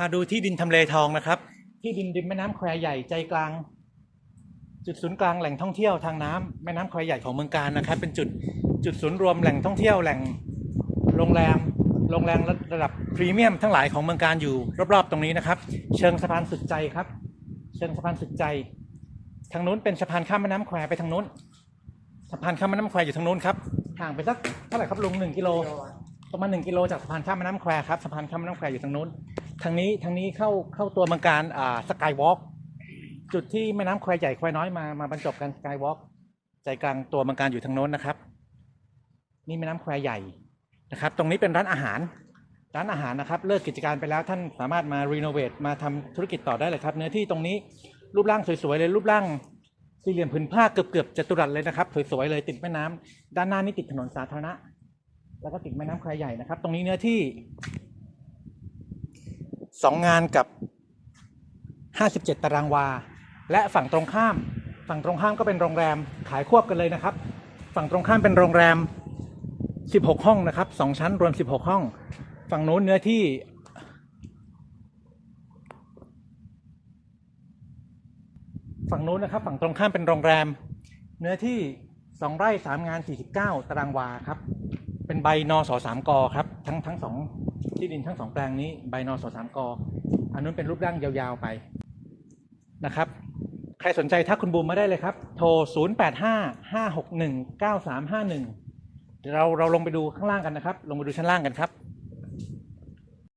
พาดูที่ดินทำเลทองนะครับ ที่ดินริมแม่น้ำแควใหญ่ใจกลาง จุดศูนย์กลางแหล่งท่องเที่ยวทางน้ำแม่น้ำแควใหญ่ของเมืองการนะครับ เป็นจุดจุดศูนย์รวมแหล่งท่องเที่ยวแหล่งโรงแรมโรงแรมระดับพรีเมียมทั้งหลายของเมืองการอยู่รอบๆ ตรงนี้นะครับ เชิงสะพานสุดใจครับ เชิงสะพานสุดใจ ทางนู้นเป็นสะพานข้ามแม่น้ำแควไปทางนู้นสะพานข้ามแม่น้ำแควอยู่ทางนู้นครับห่างไปสักเท่าไหร่ครับลุงหนึ่งกิโลประมาณหนึ่งกิโลจากสะพานข้ามแม่น้ำแควครับสะพานข้ามแม่น้ำแควอยู่ทางนู้น ทางนี้ทางนี้เข้าเข้าตัวเมืองการอ่าสกายวอล์กจุดที่แม่น้ำแควใหญ่แควน้อยมามาบรรจบกันสกายวอล์กใจกลางตัวเมืองการอยู่ทางโน้นนะครับ นี่แม่น้ำแควใหญ่นะครับ ตรงนี้เป็นร้านอาหาร ร้านอาหารนะครับ เลิกกิจการไปแล้วท่านสามารถมารีโนเวทมาทำธุรกิจต่อได้เลยครับ เนื้อที่ตรงนี้รูปร่างสวยๆเลยรูปร่างสี่เหลี่ยมผืนผ้าเกือบๆจัตุรัสเลยนะครับสวยๆเลยติดแม่น้ำด้านหน้านี่ติดถนนสาธารณะ แล้วก็ติดแม่น้ำแควใหญ่นะครับ ตรงนี้เนื้อที่ สองงานกับห้าสิบเจ็ดตารางวา และฝั่งตรงข้าม ฝั่งตรงข้ามก็เป็นโรงแรมขายควบกันเลยนะครับ ฝั่งตรงข้ามเป็นโรงแรมสิบหกห้องนะครับสองชั้นรวมสิบหกห้อง ฝั่งนู้นเนื้อที่ฝั่งนู้นนะครับฝั่งตรงข้ามเป็นโรงแรม เนื้อที่สองไร่สามงานสี่สิบเก้าตารางวาครับ เป็นใบนอสสามกครับ ทั้งทั้งสองที่ดินทั้งสองแปลงนี้ใบนอสสามกอันนู้นเป็นรูปร่างยาวๆไปนะครับ ใครสนใจทักคุณบูมมาได้เลยครับ โทร 0 8 5 5 6 1 9 3 5 1 เดี๋ยวเราเราลงไปดูข้างล่างกันนะครับ ลงไปดูชั้นล่างกันครับ